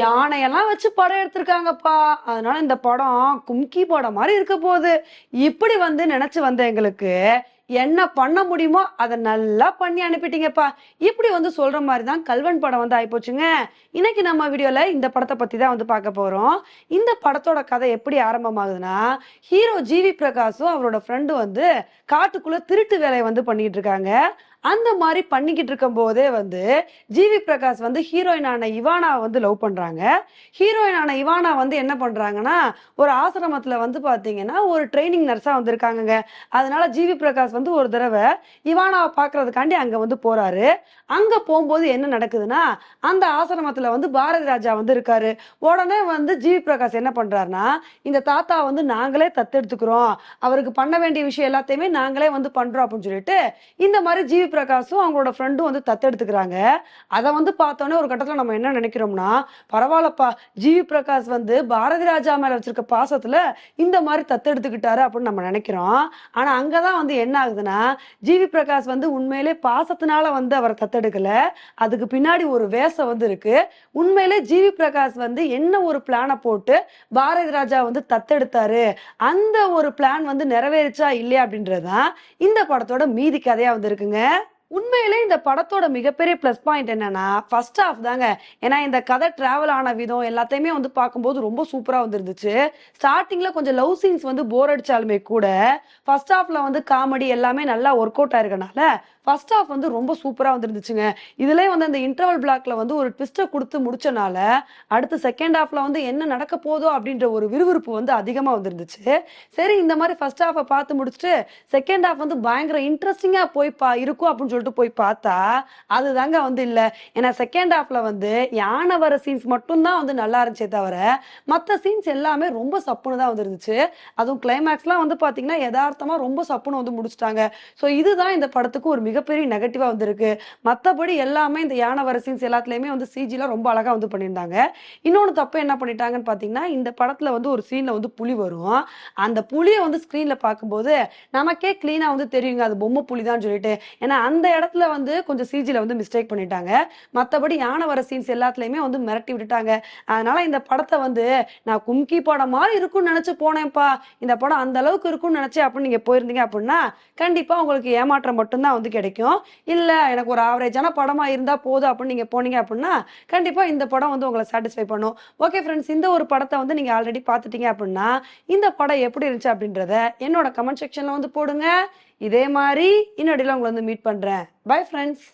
யானையெல்லாம் வச்சு படம் எடுத்திருக்காங்கப்பா. அதனால இந்த படம் கும்கி படம் மாதிரி இருக்க போகுது. இப்படி வந்து நினைச்சு வந்த எங்களுக்கு என்ன பண்ண முடியுமோ அதை நல்லா பண்ணி அனுப்பிட்டீங்கப்பா. இப்படி வந்து சொல்ற மாதிரி தான் கல்வன் படம் வந்து ஆயிப்போச்சுங்க. இன்னைக்கு நம்ம வீடியோல இந்த படத்தை பத்தி தான் வந்து பார்க்க போறோம். இந்த படத்தோட கதை எப்படி ஆரம்பமாகுதுன்னா ஹீரோ ஜிவி பிரகாஷும் அவரோட ஃப்ரெண்டு வந்து காட்டுக்குள்ள திருட்டு வேலையை வந்து பண்ணிட்டு இருக்காங்க. அந்த மாதிரி பண்ணிக்கிட்டு இருக்கும் போதே வந்து ஜிவி பிரகாஷ் வந்து ஹீரோயினான இவானாவை வந்து லவ் பண்றாங்க. ஹீரோயினான இவானா வந்து என்ன பண்றாங்கன்னா ஒரு ஆசிரமத்துல வந்து பாத்தீங்கன்னா ஒரு ட்ரைனிங் நர்ஸா வந்திருக்காங்கங்க. அதனால ஜிவி பிரகாஷ் வந்து ஒரு தடவை இவானாவை பாக்குறதுக்காண்டி அங்க வந்து போறாரு. அங்க போகும்போது என்ன நடக்குதுன்னா அந்த ஆசிரமத்துல வந்து பாரதி ராஜா வந்து இருக்காரு. உடனே வந்து ஜிவி பிரகாஷ் என்ன பண்றாருன்னா இந்த தாத்தா வந்து நாங்களே தத்தெடுத்துக்கிறோம். அவருக்கு பண்ண வேண்டிய விஷயம் எல்லாத்தையுமே நாங்களே வந்து பண்றோம் அப்படின்னு சொல்லிட்டு இந்த மாதிரி ஜிவி பிரகாஷும் அவங்களோட ஃப்ரெண்டும் வந்து தத்தெடுத்துக்கிறாங்க. அதை வந்து பார்த்தோன்னே ஒரு கட்டத்தில் நம்ம என்ன நினைக்கிறோம்னா பரவாயில்லப்பா ஜிவி பிரகாஷ் வந்து பாரதி ராஜா மேலே வச்சிருக்க பாசத்தில் இந்த மாதிரி தத்தெடுத்துக்கிட்டாரு அப்படின்னு நம்ம நினைக்கிறோம். ஆனால் அங்கே தான் வந்து என்ன ஆகுதுன்னா ஜிவி பிரகாஷ் வந்து உண்மையிலே பாசத்தினால வந்து அவரை தத்தெடுக்கல. அதுக்கு பின்னாடி ஒரு வேஷம் வந்து இருக்கு. உண்மையிலே ஜிவி பிரகாஷ் வந்து என்ன ஒரு பிளானை போட்டு பாரதி ராஜா வந்து தத்தெடுத்தாரு? அந்த ஒரு பிளான் வந்து நிறைவேறிச்சா இல்லையா அப்படின்றதுதான் இந்த படத்தோட மீதி கதையா வந்து இருக்குங்க. உண்மையிலே இந்த படத்தோட மிகப்பெரிய ப்ளஸ் பாயிண்ட் என்னன்னா ஃபர்ஸ்ட் ஆஃப் தாங்க. ஏன்னா இந்த கதை டிராவல் ஆன விதம் எல்லாத்தையுமே வந்து பார்க்கும்போது ரொம்ப சூப்பராக வந்துருந்துச்சு. ஸ்டார்டிங்ல கொஞ்சம் லவ் சீன்ஸ் வந்து போர் அடிச்சாலுமே கூட ஃபர்ஸ்ட் ஆஃப்ல வந்து காமெடி எல்லாமே நல்லா ஒர்க் அவுட் ஆயிருக்கனால ஃபர்ஸ்ட் ஹாஃப் வந்து ரொம்ப சூப்பராக வந்துருந்துச்சுங்க. இதுலேயே வந்து அந்த இன்டர்வல் பிளாக்ல வந்து ஒரு ட்விஸ்ட்டை கொடுத்து முடிச்சனால அடுத்து செகண்ட் ஹாஃப்ல வந்து என்ன நடக்க போதோ அப்படின்ற ஒரு விறுவிறுப்பு வந்து அதிகமாக வந்துருந்துச்சு. சரி இந்த மாதிரி ஃபர்ஸ்ட் ஹாஃபை பார்த்து முடிச்சுட்டு செகண்ட் ஹாஃப் வந்து பயங்கர இன்ட்ரெஸ்டிங்காக போய் பா இருக்கும் அப்படின்னு சொல்லிட்டு போய் பார்த்தா அதுதாங்க வந்து இல்லை. ஏன்னா செகண்ட் ஹாஃப்ல வந்து யானை வர சீன்ஸ் மட்டும்தான் வந்து நல்லா இருந்துச்சே தவிர மற்ற சீன்ஸ் எல்லாமே ரொம்ப சப்புன்னு தான் வந்துருந்துச்சு. அதுவும் கிளைமேக்ஸ்லாம் வந்து பார்த்தீங்கன்னா யதார்த்தமாக ரொம்ப சப்புன்னு வந்து முடிச்சிட்டாங்க. ஸோ இதுதான் இந்த படத்துக்கு ஒரு மிகப்பெரிய நெகட்டிவா வந்திருக்கு. மற்றபடி எல்லாமே இந்த யானை வர சீன்ஸ் எல்லாத்துலயுமே வந்து சிஜிலாம் ரொம்ப அழகா வந்து பண்ணியிருந்தாங்க. இன்னொன்று தப்பு என்ன பண்ணிட்டாங்கன்னு பார்த்தீங்கன்னா இந்த படத்துல வந்து ஒரு சீன்ல வந்து புலி வரும். அந்த புலியை வந்து ஸ்க்ரீனில் பார்க்கும்போது நமக்கே கிளீனா வந்து தெரியுங்க அது பொம்மை புலி தான் சொல்லிட்டு. ஏன்னா அந்த இடத்துல வந்து கொஞ்சம் சிஜில வந்து மிஸ்டேக் பண்ணிட்டாங்க. மற்றபடி யானை வர சீன்ஸ் எல்லாத்துலயுமே வந்து மிரட்டி விட்டுட்டாங்க. அதனால இந்த படத்தை வந்து நான் கும்கி படம் மாதிரி இருக்கும்னு நினைச்சு போனேன்ப்பா. இந்த படம் அந்த அளவுக்கு இருக்கும்னு நினைச்சேன் அப்படின்னு நீங்க போயிருந்தீங்க அப்படின்னா கண்டிப்பா உங்களுக்கு ஏமாற்றம் மட்டும்தான் வந்து கிடைக்கும் இல்ல எனக்கு ஒரு ஆவரேஜான படமா இருந்தா போதும் அப்படின்னு நீங்க போனீங்க அப்படின்னா கண்டிப்பா இந்த படம் வந்து உங்களை சாட்டிஸ்ஃபை பண்ணும். ஓகே ஃப்ரெண்ட்ஸ் இந்த ஒரு படத்தை வந்து நீங்க ஆல்ரெடி பார்த்துட்டீங்க அப்படின்னா இந்த படம் எப்படி இருந்துச்சு அப்படின்றத என்னோட கமெண்ட் செக்ஷன்ல வந்து போடுங்க. இதே மாதிரி இன்னொடியில் உங்களை வந்து மீட் பண்றேன். Bye friends